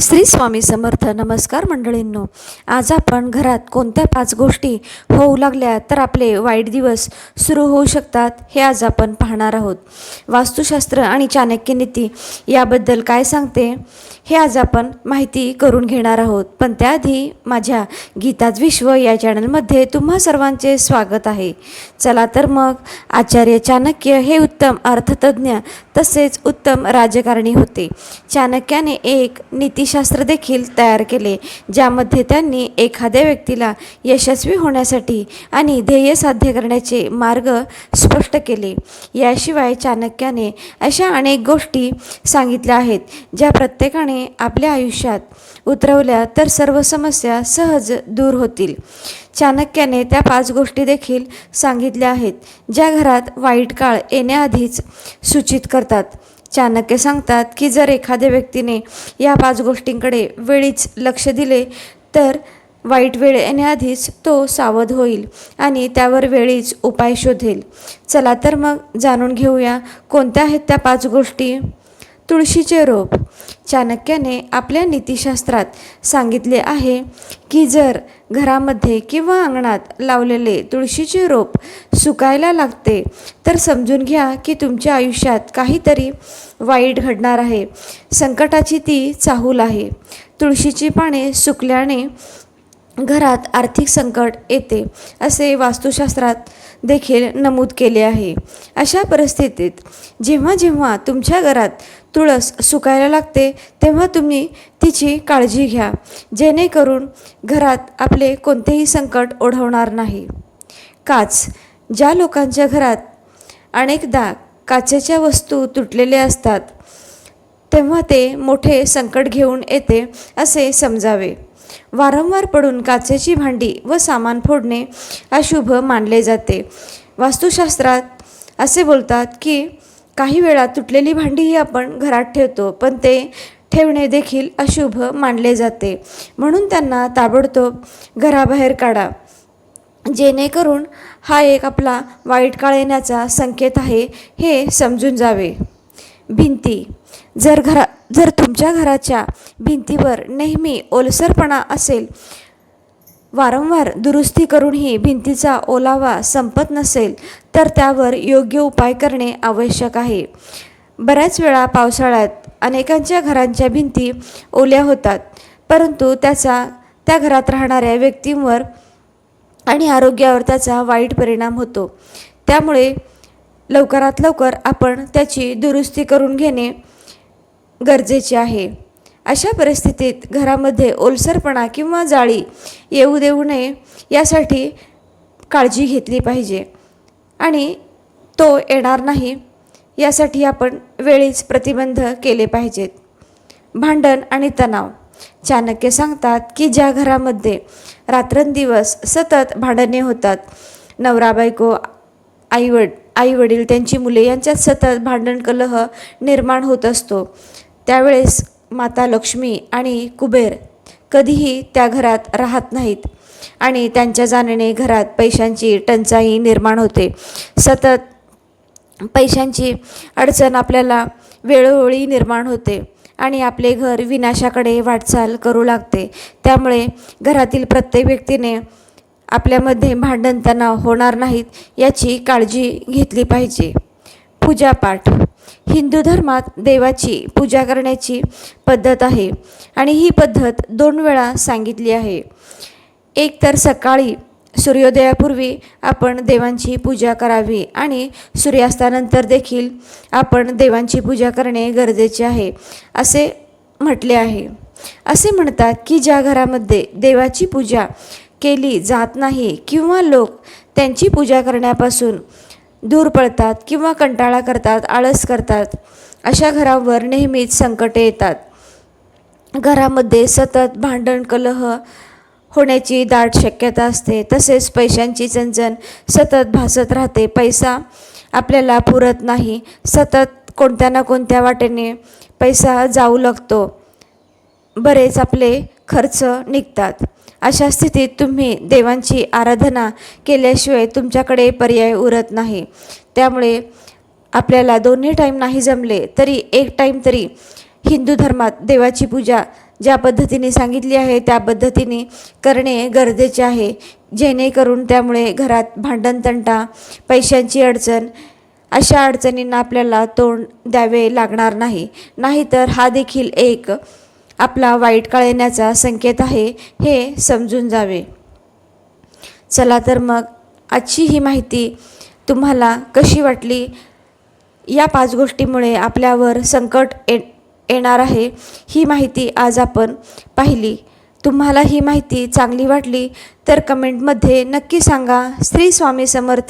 श्री स्वामी समर्थ नमस्कार मंडळींनो. आज आपण घरात कोणत्या पाच गोष्टी होऊ लागल्या तर आपले वाईट दिवस सुरू होऊ शकतात हे आज आपण पाहणार आहोत. वास्तुशास्त्र आणि चाणक्य नीती याबद्दल काय सांगते हे आज आपण माहिती करून घेणार आहोत. पण त्याआधी माझ्या गीताज विश्व या चॅनलमध्ये तुम्हा सर्वांचे स्वागत आहे. चला तर मग आचार्य चाणक्य हे उत्तम अर्थतज्ज्ञ तसेच उत्तम राजकारणी होते. चाणक्याने एक नीतिशास्त्र देखील तयार केले ज्यामध्ये त्यांनी एखाद्या व्यक्तीला यशस्वी होण्यासाठी आणि ध्येय साध्य करण्याचे मार्ग स्पष्ट केले. याशिवाय चाणक्याने अशा अनेक गोष्टी सांगितल्या आहेत ज्या प्रत्येकाने आपल्या आयुष्यात उतरवल्या तर सर्व समस्या सहज दूर होतील. चाणक्याने त्या पाच गोष्टी देखील सांगितल्या आहेत ज्या घरात वाईट काळ येण्याआधीच सूचित करतात. चाणक्य सांगतात की जर एखाद्या व्यक्तीने या पाच गोष्टींकडे वेळीच लक्ष दिले तर वाईट वेळ येण्याआधीच तो सावध होईल आणि त्यावर वेळीच उपाय शोधेल. चला तर मग जाणून घेऊया कोणत्या आहेत त्या पाच गोष्टी? तुळशीचे रोप. चाणक्याने आपल्या नीतिशास्त्रात सांगितले आहे की जर घरामध्ये किंवा अंगणात लावलेले तुळशीचे रोप सुकायला लागते तर समजून घ्या की तुमच्या आयुष्यात काहीतरी वाईट घडणार आहे. संकटाची ती चाहूल आहे. तुळशीची पाने सुकल्याने घरात आर्थिक संकट येते असे वास्तुशास्त्रात देखील नमूद केले आहे. अशा परिस्थितीत जेव्हा जेव्हा तुमच्या घरात तुळस सुकायला लागते तेव्हा तुम्ही तिची काळजी घ्या जेणेकरून घरात आपले कोणतेही संकट ओढवणार नाही. काच ज्या लोकांच्या घरात अनेकदा काचेच्या वस्तू तुटलेल्या असतात तेव्हा ते मोठे संकट घेऊन येते असे समजावे. वारंवार पडून काचेची भांडी व सामान फोडणे अशुभ मानले जाते. वास्तुशास्त्रात असे बोलतात की काही वेळा तुटलेली भांडीही आपण घरात ठेवतो पण ते ठेवणे देखील अशुभ मानले जाते. म्हणून त्यांना ताबडतोब घराबाहेर काढा. जेणेकरून हा एक आपला वाईट काळ येण्याचा संकेत आहे हे समजून जावे. भिंती. जर घरा जर तुमच्या घराच्या भिंतीवर नेहमी ओलसरपणा असेल वारंवार दुरुस्ती करूनही भिंतीचा ओलावा संपत नसेल तर त्यावर योग्य उपाय करणे आवश्यक आहे. बऱ्याच वेळा पावसाळ्यात अनेकांच्या घरांच्या भिंती ओल्या होतात परंतु त्याचा त्या घरात राहणाऱ्या व्यक्तींवर आणि आरोग्यावर त्याचा वाईट परिणाम होतो. त्यामुळे लवकरात लवकर आपण त्याची दुरुस्ती करून घेणे गरजेचे आहे. अशा परिस्थितीत घरामध्ये ओलसरपणा किंवा जाळी येऊ देऊ नये यासाठी काळजी घेतली पाहिजे. आणि तो येणार नाही यासाठी आपण वेळीच प्रतिबंध केले पाहिजेत. भांडण आणि तणाव चाणक्य सांगतात की ज्या घरामध्ये रात्रंदिवस सतत भांडणे होतात नवरा बायको आईवड आईवडील त्यांची मुले यांच्यात सतत भांडण कलह निर्माण होत असतो. त्यावेळेस माता लक्ष्मी आणि कुबेर कधीही त्या घरात राहत नाहीत. आणि त्यांच्या जाण्याने घरात पैशांची टंचाई निर्माण होते. सतत पैशांची अडचण आपल्याला वेळोवेळी निर्माण होते आणि आपले घर विनाशाकडे वाटचाल करू लागते. त्यामुळे घरातील प्रत्येक व्यक्तीने आपल्यामध्ये भांडण तणाव होणार नाहीत याची काळजी घेतली पाहिजे. पूजापाठ हिंदू धर्मात देवाची पूजा करण्याची पद्धत आहे. आणि ही पद्धत दोन वेळा सांगितली आहे. एक तर सकाळी सूर्योदयापूर्वी आपण देवांची पूजा करावी आणि सूर्यास्तानंतर देखील आपण देवांची पूजा करणे गरजेचे आहे असे म्हटले आहे. असे म्हणतात की ज्या घरामध्ये देवाची पूजा केली जात नाही किंवा लोक त्यांची पूजा करण्यापासून दूर पळतात किंवा कंटाळा करतात आळस करतात अशा घरावर नेहमीच संकटे येतात. घरामध्ये सतत भांडण कलह होण्याची दाट शक्यता असते. तसेच पैशांची चणचण सतत भासत राहते. पैसा आपल्याला पुरत नाही. सतत कोणत्या ना कोणत्या वाटेने पैसा जाऊ लागतो. बरेच आपले खर्च निघतात. अशा स्थितीत तुम्ही देवांची आराधना केल्याशिवाय तुमच्याकडे पर्याय उरत नाही. त्यामुळे आपल्याला दोन्ही टाईम नाही जमले तरी एक टाईम तरी हिंदू धर्मात देवाची पूजा ज्या पद्धतीने सांगितली आहे त्या पद्धतीने करणे गरजेचे आहे. जेणेकरून त्यामुळे घरात भांडणतंटा पैशांची अडचण अशा अडचणींना आपल्याला तोंड द्यावे लागणार नाही. नाहीतर हा देखील एक आपला वाईट काळ येण्याचा संकेत आहे हे समजून जावे. चला तर मग आजची ही माहिती तुम्हाला कशी वाटली? या पाच गोष्टीमुळे आपल्यावर संकट ये येणार आहे. ही माहिती आज आपण पाहिली. तुम्हाला ही माहिती चांगली वाटली तर कमेंटमध्ये नक्की सांगा. श्री स्वामी समर्थ